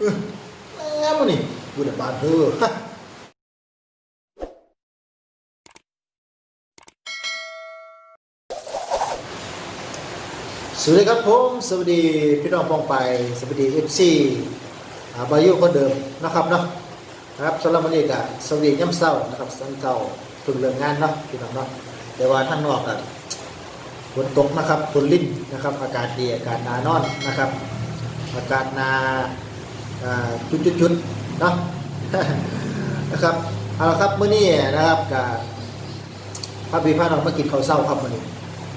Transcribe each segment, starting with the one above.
แง่มันนี่กูเดือดบานเธอสวัสดีครับผมสวัสดีพี่น้องปองไปสวัสดีเอฟซีบายุคนเดิมนะครับเนาะนะครับสำหรับวันนี้ก็สวัสดีย่ำเศร้านะครับสันเศร้าฝึกเรื่องงานเนาะพี่น้องเนาะแต่ว่าทางนอกอะฝนตกนะครับฝนลิ่นนะครับ อากาศดีอากาศนานอนนะครับ อากาศนา จุดๆๆเนาะนะครับเอาละครับเมื้อนี้นะครับกับพระบิพาน้องมากินข้าวเช้าครับมื้อนี้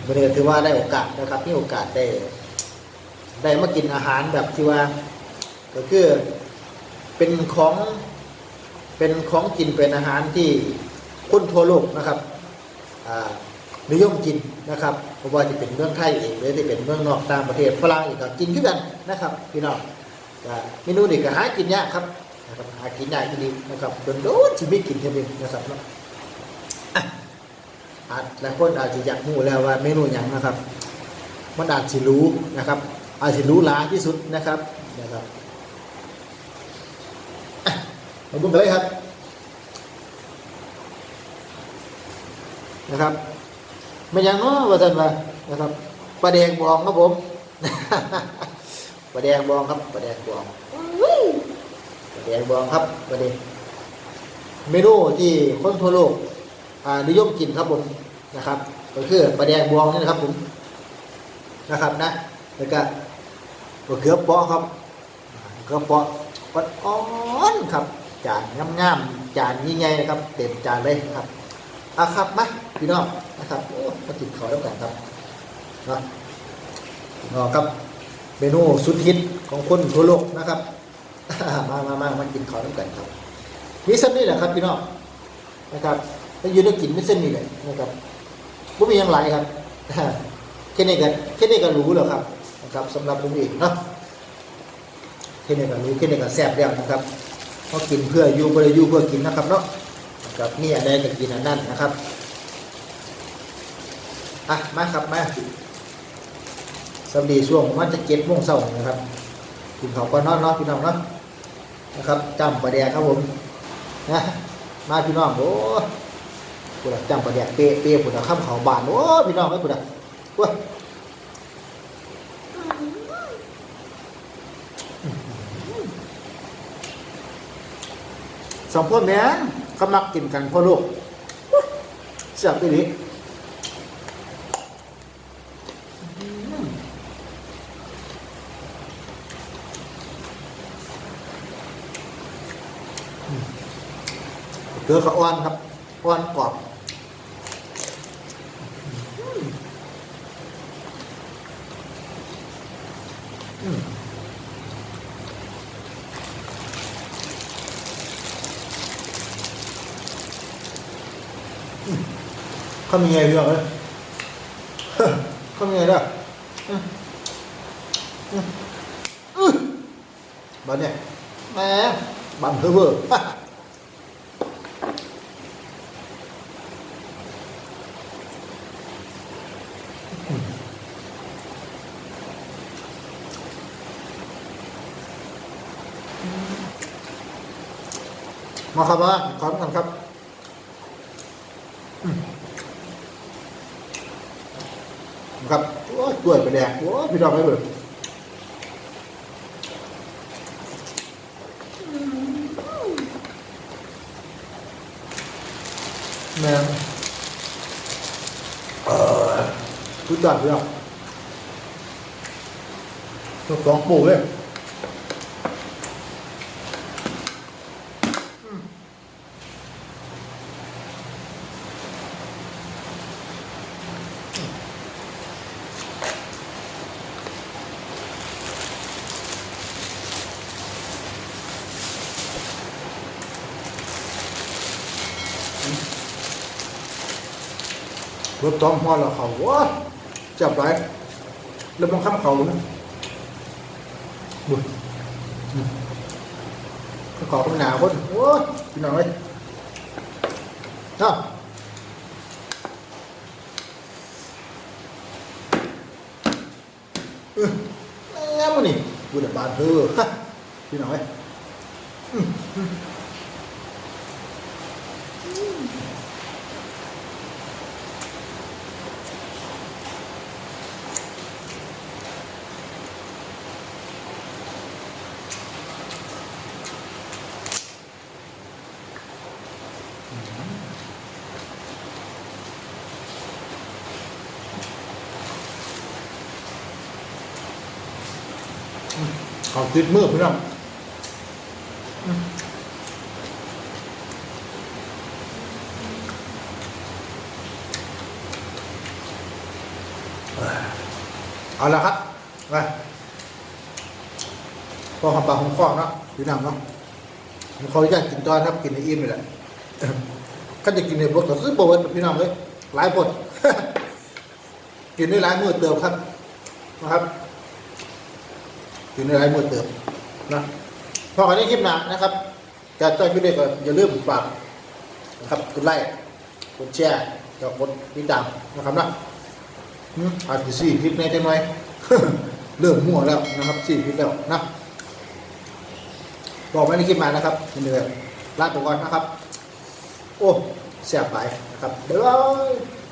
มื้อนี้ถือว่าได้โอกาสนะครับมีโอกาสได้ได้มากินอาหารแบบที่ว่า ก็คือเป็นของเป็นของกินเป็นอาหารที่คนทั่วโลกนะครับนิยมกินนะครับเพราะว่าจะเป็นเมืองไทยเองหรือที่เป็นเมืองนอกต่างประเทศฝรั่งอีกก็กินขึ้นกันนะครับพี่น้อง เมนูนี้ก็หากินยากครับนะครับหากินยากทีเดีนะครับโดนๆชีวิตกินเท่านี้นะครับเนาะอาจหลายคนอาจจะอยากรู้แล้วว่าเมนูอย่างนะครับมันอาจสิรู้นะครับ อาจสิรู้หลาที่สุดนะครับนะครับมาบุญกันเลยครับนะครับไม่ยังเนาะว่าท่านว่านะครับปลาแดงบองครับผม ปลาแดงบองครับปลาแดงบองปลาแดงบองครับปลาแดงเมนูที่คนทั่วโลกอ่านิยมกินครับผมนะครับ ก็คือปลาแดงบองนี่นะครับผมนะครับนะแล้วก็มะเขือเปาะครับมะเขือเปาะปัดอ่อนครับจานงามๆจานยิ่งใหญ่นะครับ เต็มจานเลยครับอาครับมาพี่น้องนะครับโอ้มากินข้าวแล้วกันครับเนาะเนาะครับเมนูสุดฮิตของคนทั่วโลกนะครับ มามามามากินข้าวแล้วกันครับมีเส้นนี่แหละครับพี่น้องนะครับถ้าอยู่ได้กินไม่เส้นนี่เลยนะครับผมมีอย่างไรครับแค่นี้กันแค่นี้ก็รู้แล้วครับนะครับสำหรับผมเองเนาะแค่นี้ก็รู้แค่นี้ก็แซ่บแล้วนะครับเพราะกินเพื่ออยู่เพื่ออยู่เพื่อกินนะครับเนาะกับนี่อะไรก็กินอันนั้นนะครับอะมาครับมา สวัสดีช่วงประมันจะเจ็ดโมงเช้านะครับกินข้าวก่อนนอนเนาะพี่น้องเนาะนะครับจำประเดียครับผมนะมาพี่น้องโอ้ปุระจำประเดียเป๊ะเป๊ะปุระข้ามเขาบานโอ้พี่น้องไม่ปุระโอ้ยสองพ่อแม่นเขามักกินกันพ่อลูกเสียบไปนี้ เกลือกับอ้อนครับอ้อนกรอบอืมเขามีไงพี่องเอ้ยเขามีไงด้วยอืมอืมอื้อบันเนี่ยแหม บันเพ้อเวอร์มาครับมาขอกันครับครับโอ้ยกล้วยไปแดงโอ้ยพี่ดอกไม่เบิด แม่งเออทุกอย่างพี่ดอกตัวสองปูเลย รถต้องพอแล้วเขาว้าจับไรแล้วบังคับเขานะบุญอืมขอคนหนาวคนโอ้ยพี่น้องเอ้ยเอ้าเออแง่มันนี่กูเดือดบานเธอฮะพี่น้องเอ้ย เขาติดมือพี่น้องเอาละครับไปพอหอมปากหอมคอเนาะพี่น้องเนาะผมขออนุญาตกินตอนครับกินในอิ่มนี่แหละก็จะกินในบทก็คือโบนพี่น้องเลยหลายบทกินได้หลายมือเติมครับนะครับ กินได้หลายมือเติมนะพอกันนี้คลิปหนานะครับการจ้อยพี่เด็กก็อย่าลืมฝากนะครับกดไลค์กดแชร์แล้วกดติดตามนะครับนะอืมอาจจะสี่คลิปในจังหน่อยเริ่มมั่วแล้วนะครับสี่คลิปแล้วนะบอกไว้ในคลิปมานะครับเหนื่อยลาไปก่อนนะครับ โอ้แสบไปนะครับบ๊ายบาย